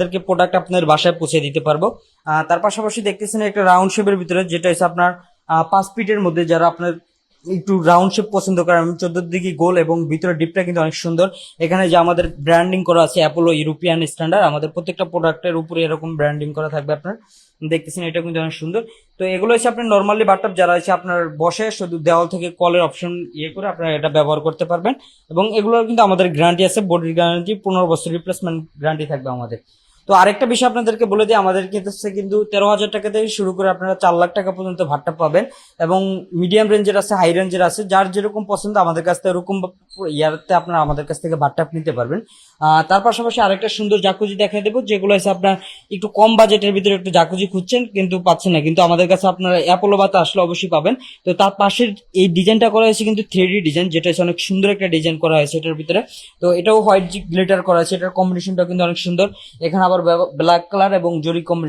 আপনাদেরকে প্রোডাক্ট আপনার বাসায় পৌঁছে দিতে পারব। তার পাশাপাশি দেখতেছেন একটা রাউন্ড শেপের ভিতরে, যেটা হচ্ছে আপনার পাঁচ ফিটের মধ্যে যারা আপনার একটু রাউন্ড শেপ পছন্দ করেন চোদ্দ দিকে গোল এবং ভিতরে ডিপটা কিন্তু অনেক সুন্দর। এখানে যে আমাদের ব্র্যান্ডিং করা আছে অ্যাপোলো ইউরোপিয়ান স্ট্যান্ডার্ড আমাদের প্রত্যেকটা প্রোডাক্টের উপরে এরকম ব্র্যান্ডিং করা থাকবে আপনার। দেখতেছেন, এটা কিন্তু অনেক সুন্দর। তো এগুলো হচ্ছে আপনার নর্মালি বাটপ যারা হচ্ছে আপনার বসে শুধু দেওয়াল থেকে কলের অপশন ইয়ে করে আপনারা এটা ব্যবহার করতে পারবেন। এবং এগুলোর কিন্তু আমাদের গ্যারান্টি আছে বডির গ্যারান্টি পনেরো বছর রিপ্লেসমেন্ট গ্যারান্টি থাকবে আমাদের। তো আরেকটা বিষয় আপনাদেরকে বলে দিই, আমাদের হচ্ছে কিন্তু তেরো হাজার টাকা থেকে শুরু করে আপনারা চার লাখ টাকা পর্যন্ত ভাটটা পাবেন এবং মিডিয়াম রেঞ্জের আছে হাই রেঞ্জের আছে, যার যেরকম পছন্দ আমাদের কাছ থেকে ওরকম ইয়ারতে আপনারা আমাদের কাছ থেকে ভাট্টাপ নিতে পারবেন। তার পাশাপাশি আরেকটা সুন্দর জাকুজি দেখা দেবো, যেগুলো হচ্ছে আপনার একটু কম বাজেটের ভিতরে একটু জাকুজি খুঁজছেন, কিন্তু পাচ্ছেন না। কিন্তু আমাদের কাছে আপনারা অ্যাপোলো বাতে আসলে অবশ্যই পাবেন। তো তার পাশের এই ডিজাইনটা করা হয়েছে কিন্তু থ্রি ডিজাইন যেটা হচ্ছে অনেক সুন্দর একটা ডিজাইন করা হয়েছে এটার ভিতরে। তো এটাও হোয়াইট গ্লিটার করা হয়েছে, এটার কম্বিনেশনটা কিন্তু অনেক সুন্দর। এখানে আবার ব্ল্যাক কালার এবং জরি কম্বিনেশন